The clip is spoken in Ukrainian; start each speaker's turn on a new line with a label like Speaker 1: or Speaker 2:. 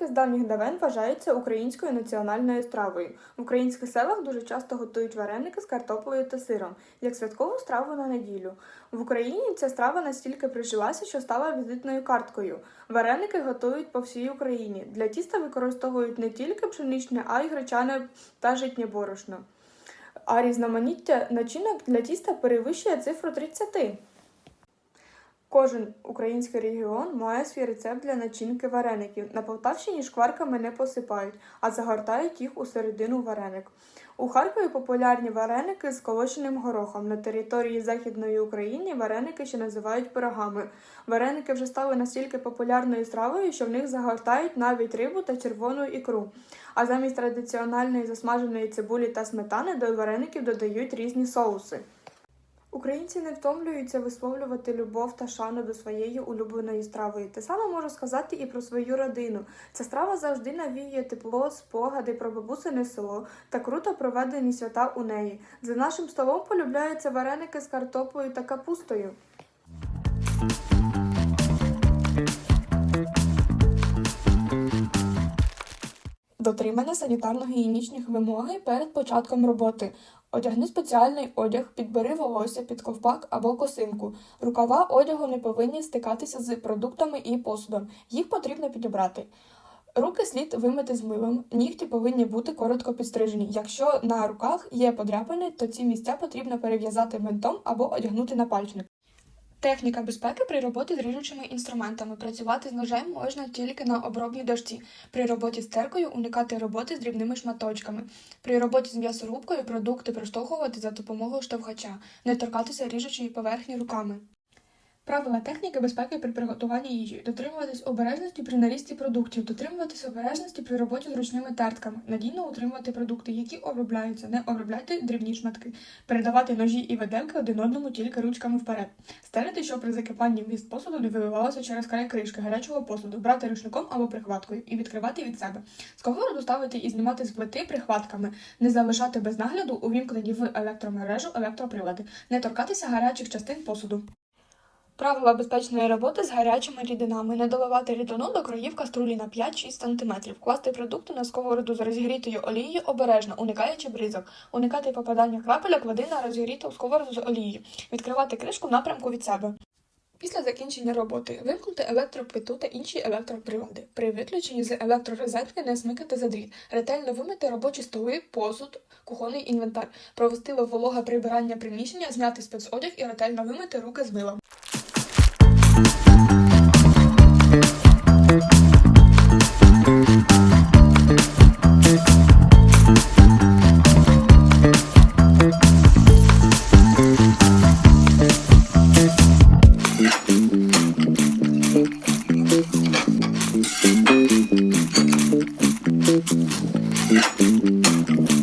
Speaker 1: з давніх давен вважаються українською національною стравою. В українських селах дуже часто готують вареники з картоплею та сиром, як святкову страву на неділю. В Україні ця страва настільки прижилася, що стала візитною карткою. Вареники готують по всій Україні. Для тіста використовують не тільки пшеничне, а й гречане та житнє борошно. А різноманіття начинок для тіста перевищує цифру 30. Кожен український регіон має свій рецепт для начинки вареників. На Полтавщині шкварками не посипають, а загортають їх у середину вареник. У Харкові популярні вареники з колоченим горохом. На території Західної України вареники ще називають пирогами. Вареники вже стали настільки популярною стравою, що в них загортають навіть рибу та червону ікру. А замість традиціональної засмаженої цибулі та сметани до вареників додають різні соуси. Українці не втомлюються висловлювати любов та шану до своєї улюбленої страви. Те саме можу сказати і про свою родину. Ця страва завжди навіює тепло, спогади про бабусине село та круто проведені свята у неї. За нашим столом полюбляються вареники з картоплею та капустою. Дотримання санітарно-гігієнічних вимоги перед початком роботи. Одягни спеціальний одяг, підбери волосся під ковпак або косинку. Рукава одягу не повинні стикатися з продуктами і посудом. Їх потрібно підібрати. Руки слід вимити з милом, нігті повинні бути коротко підстрижені. Якщо на руках є подряпини, то ці місця потрібно перев'язати бинтом або одягнути на пальчник. Техніка безпеки при роботі з ріжучими інструментами. Працювати з ножем можна тільки на обробній дошці. При роботі з теркою уникати роботи з дрібними шматочками. При роботі з м'ясорубкою продукти проштовхувати за допомогою штовхача, не торкатися ріжучої поверхні руками. Правила техніки безпеки при приготуванні їжі. Дотримуватись обережності при нарізці продуктів, дотримуватись обережності при роботі з ручними тертками, надійно утримувати продукти, які обробляються, не обробляйте дрібні шматки, передавати ножі і виделки один одному тільки ручками вперед, стелити, щоб при закипанні вміст посуду не виливалося через край кришки гарячого посуду, брати рушником або прихваткою і відкривати від себе. Сковороду ставити і знімати з плити прихватками, не залишати без нагляду увімкнені в електромережу електроприлади, не торкатися гарячих частин посуду. Правила безпечної роботи з гарячими рідинами. Не доливати рідину до країв каструлі на 5-6 см. Класти продукти на сковороду з розігрітою олією обережно, уникаючи бризок. Уникати попадання крапельок води на розігріту сковороду з олією. Відкривати кришку в напрямку від себе. Після закінчення роботи вимкнути електроплиту та інші електроприлади. При виключенні з електророзетки не смикати за дріт. Ретельно вимити робочі столи, посуд, кухонний інвентар. Провести вологе прибирання приміщення, зняти спецодяг і ретельно вимити руки з милом. Mm-hmm.